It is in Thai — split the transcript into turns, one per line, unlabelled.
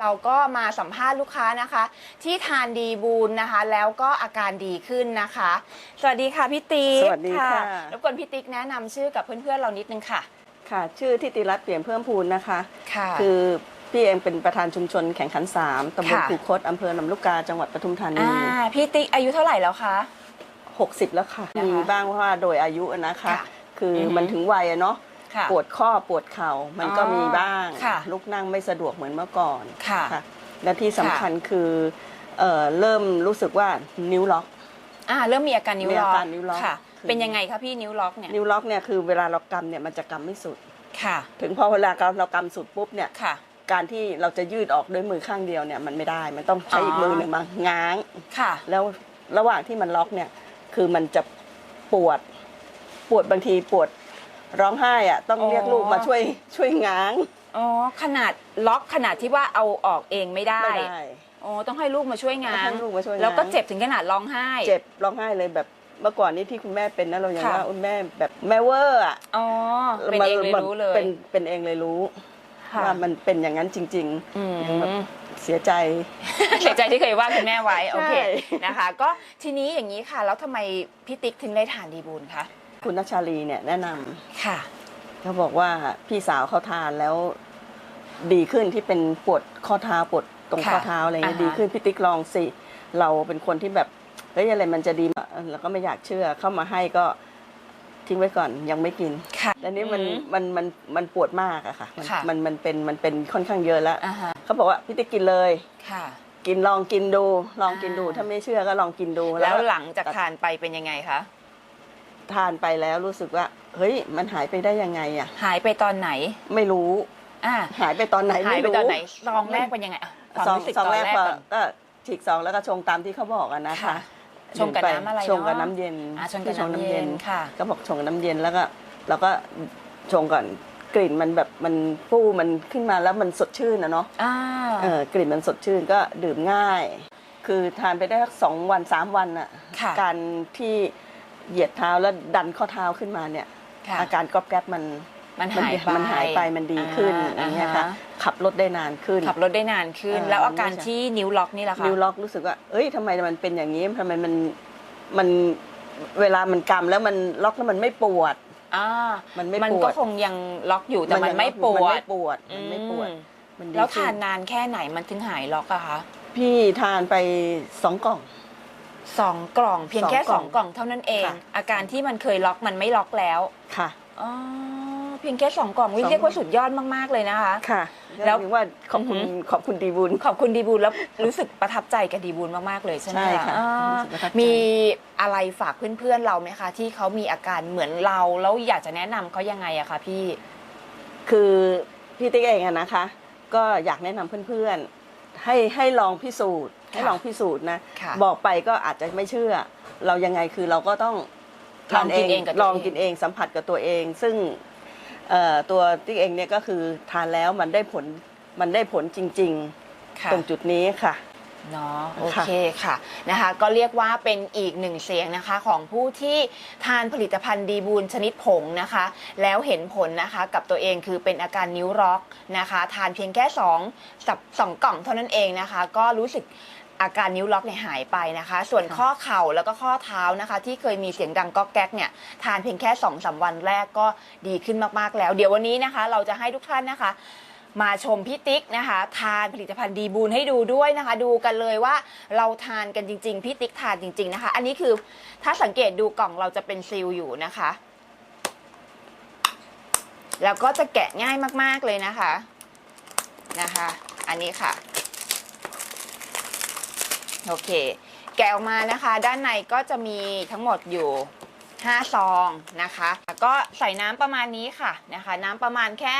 เราก็มาสัมภาษณ์ลูกค้านะคะ ที่ทานดีบูลนะคะ แล้วก็อาการดีขึ้นนะคะ สวัสดีค่ะพี่ติ๊ก
สวัสดีค่ะ
รบกวนพี่ติ๊กแนะนำชื่อกับเพื่อนๆเรานิดนึงค่ะ
ค่ะ ชื่อทิติรัตน์เปลี่ยนเพิ่มพูนนะคะ
ค่ะ
คือพี่เองเป็นประธานชุมชนแข่งขันสามตำบล
ค่ะ
คูคตอำเภอลำลูกกาจังหวัดปทุมธานี
อ่าพี่ติ๊กอายุเท่าไหร่แล้วคะ
60 แล้วค่ะ
นะคะ
มีบ้างเพราะว่าโดยอายุอะนะคะ
ค่ะ
คืออ
อฮึ
มันถึงวัยอะเนาะ
ค่ะ
ปวดข้อปวดเข่ามันก็
อ๋อ
มีบ้าง
ค่ะ
ลุกนั่งไม่สะดวกเหมือนเมื่อก่อน
ค่ะ
และที่สำคัญคือเอ่อเริ่มรู้สึกว่านิ้วล็อก
อ่าเริ่มมีอาการนิ้ว
มี
ล็
อา
อก
การนิ้วล็อก
ค่ะ
คือ
เป็นยังไงคะพี่นิ้วล็อกเนี่ย
นิ้วล็อกเนี่ยคือเวลาเรากำเนี่ยมันจะกำไม่สุด
ค่ะ
ถึงพอเวลาเราเรากำสุดปุ๊บเนี่ย
ค่ะ
การที่เราจะยืดออกด้วยมือข้างเดียวเนี่ยมันไม่ได้มันต้องใช้
อ๋ออี
อีกมือหนึ่งมาง้าง
ค่ะ
แล้วระหว่างที่มันล็อกเนี่ยคือมันจะปวดปวดบางทีปวด ร้องไห้อะต้อง
อ๋อ
เรียกลูกมาช่วยช่วยง้าง
อ๋อขนาดล็อกขนาดที่ว่าเอาออกเองไม่ได้
ไม่ได้
อ๋อต้องให้ลูกมาช่วยงา
ต้อง
น
ให้ลูกมาช่วยงาน
แล้วก็เจ็บถึงขนาดร้องไห้
เจ็บร้องไห้เลยแบบเมื่อก่อนนี้ที่คุณแม่เป็นนะเรายัง
ค่ะ
ว่าคุณแม่แบบแม่เวอร์อะ
อ๋อเป็นเองเลยรู้เลย
เป็นเป็นเองเลยรู้
ค่ะ
ว่ามันเป็นอย่างนั้นจริง
อืม
ๆยังแบบเสียใจ
เสียใจที่เคยว่าคุณแม่ไว้ โอเค
ใช่
นะคะ ก็ทีนี้อย่างนี้ค่ะ แล้วทำไมพี่ติ๊กถึงได้ทานดีบูลคะ
คุณนัชชาลีเนี่ยแนะนำ
ค่ะ
เขาบอกว่าพี่สาวเขาทานแล้ว ดีขึ้นที่เป็นปวดข้อเท้าปวดตรง
ค่ะ
ข้อเท้าอะไรเงี้ย
อ่าฮะ
ดีขึ้นพี่ติ๊กลองสิ เราเป็นคนที่แบบเฮ้ยอะไรมันจะดีมาเราก็ไม่อยากเชื่อเข้ามาให้ก็ทิ้งไว้ก่อนยังไม่กิน
ค่ะ
แล้วนี้มัน
อื
มันมันมันปวดมากอะค่ะ มัน
ค่ะ
มันมันเป็นมันเป็นค่อนข้างเยอะแล้ว
อ่าฮะ
เขาบอกว่าพี่ติ๊กกินเลย
ค่ะ
กินลองกินดู ลองกินดู
อ่า
ถ้าไม่เชื่อก็ลองกินดู
แล้วหลังจากทานไปเป็นยังไงคะ
ทานไปแล้วรู้สึกว่า เฮ้ย มันหายไปได้ยังไงอะ
หายไปตอนไหน
ไม่รู้
อ่า
หายไปตอนไหน
หาย
ไม่
ไป
รู้
ตอนไหนซองแรกเป็นยังไงอะความ
ซอง
รู้สึก
ซอง
ตอน
แรก
แรก
ก็
ก่อน
ก็ฉีกซองแล้วก็ชงตามที่เขาบอกอะนะคะ
ค่ะ ชงกับน้ำอะไร
ชงกับ
เนอะ
น้ำเย็น
อ่าชงกับ
ที่
น้ำเย็นค่ะ
ก็บอกชงกับน้ำเย็นแล้วก็เราก็ชงก่อนกลิ่นมันแบบมันฟูมันขึ้นมาแล้วมันสดชื่นนะเนาะ
อ่า
เออกลิ่นมันสดชื่นก็ดื่มง่าย คือทานไปได้สักสองวันสามวันอะ
ค่ะ
การที่ เหยียดเท้าแล้วดันข้อเท้าขึ้นมาเนี่ย
ค่ะ
อาการก๊อบแก๊บมัน
มันหายไป
มันหายไปมันดีขึ้นอย่างเงี้ยค่ะ
อ่าฮ
ขับรถได้นานขึ้น
ขับรถได้นานขึ้น
เออ
แล้วอาการ
ไม่ใช่
ที่นิ้วล็อกนี่แหละคะ
นิ้วล็อกรู้สึกว่า เอ้ยทำไมมันเป็นอย่างนี้ทำไมมันมันเวลามันกำแล้วมันล็อกแล้วมันไม่ปวด
อ่า
มันไม่
มัน
ปว
ก็
ด
คงยังล็อกอยู่แต่มัน
ยัง
ไม่ป
มัน
ว
ไม่
ด
ปวดมันไม่ปวด
อืม
มันดี
แล้ว
ขึ้
ทานนานแค่ไหนมันถึงหายล็อกอะคะ
พี่ทานไปสองกล่อง
สองกล่องเพียงแค่
ส
ส
อ
องง
ก
ก
ล่
ล่
อ
องงเท่านั้นเอง
ค่ะ
อาการที่มันเคยล็อกมันไม่ล็อกแล้ว
ค่ะ
อ๋อเพียงแค่สองกล่องวิ
สอง
เรียกว่าสุดยอดมากๆเลยนะคะ
ค่ะ
แล้
แล้ววถึงว่าขอบคุณ
อือหือ
ขอบคุณดีบุญ
ขอบคุณดีบูลแล้วรู้สึกประทับใจกับดีบูลมากๆเลยใช่ไหม
ใช่ค่ะ
อ่า
รู้สึกประทับใจ
มีอะไรฝากเพื่อนๆเราไหมคะ ที่เขามีอาการเหมือนเราแล้วอยากจะแนะนำเขายังไงอะคะพี่
คือพี่ติ๊กเองอะนะคะ ก็อยากแนะนำเพื่อนๆ ให้ให้ลองพิสูจน์ ให้
ค่ะ
ลองพิสูจน์นะ
ค่ะ
บอกไปก็อาจจะไม่เชื่อ เรายังไงคือเราก็ต้อง
ลองกินเองกับตัวเอง
ลองกินเองสัมผัสกับตัวเอง ซึ่งเอ่อตัวติ๊กเองเนี่ยก็คือทานแล้วมันได้ผลมันได้ผลจริง
ค่ะ
ๆตรงจุดนี้ค่ะ
เนาะโอ
ค่ะ
เคค่ะนะคะก็เรียกว่าเป็นอีกหนึ่งเสียงนะคะของผู้ที่ทานผลิตภัณฑ์ดีบูลชนิดผงนะคะ แล้วเห็นผลนะคะกับตัวเองคือเป็นอาการนิ้วร็อกนะคะ ทานเพียงแค่2สับสองกล่องเท่านั้นเองนะคะ ก็รู้สึกอาการนิ้วล็อกเนี่ยหายไปนะคะ ส่วน
ค่ะ
ข้อเข่าแล้วก็ข้อเท้านะคะ ที่เคยมีเสียงดังก๊อกแก๊กเนี่ยทานเพียงแค่2อสวันแรกก็ดีขึ้นมากๆแล้ว เดี๋ยววันนี้นะคะ เราจะให้ทุกท่านนะคะ มาชมพี่ติ๊กนะคะ ทานผลิตภัณฑ์ดีบูลให้ดูด้วยนะคะ ดูกันเลยว่าเราทานกันจริง ๆ พี่ติ๊กทานจริง ๆนะคะ อันนี้คือถ้าสังเกตดูกล่องเราจะเป็นซีลอยู่นะคะ แล้วก็จะแกะง่ายมากๆเลยนะคะนะคะ อันนี้ค่ะ โอเค แกะออกมานะคะ ด้านในก็จะมีทั้งหมดอยู่5ซองนะคะแล้วก็ใส่น้ำประมาณนี้ค่ะนะคะ น้ำประมาณแค่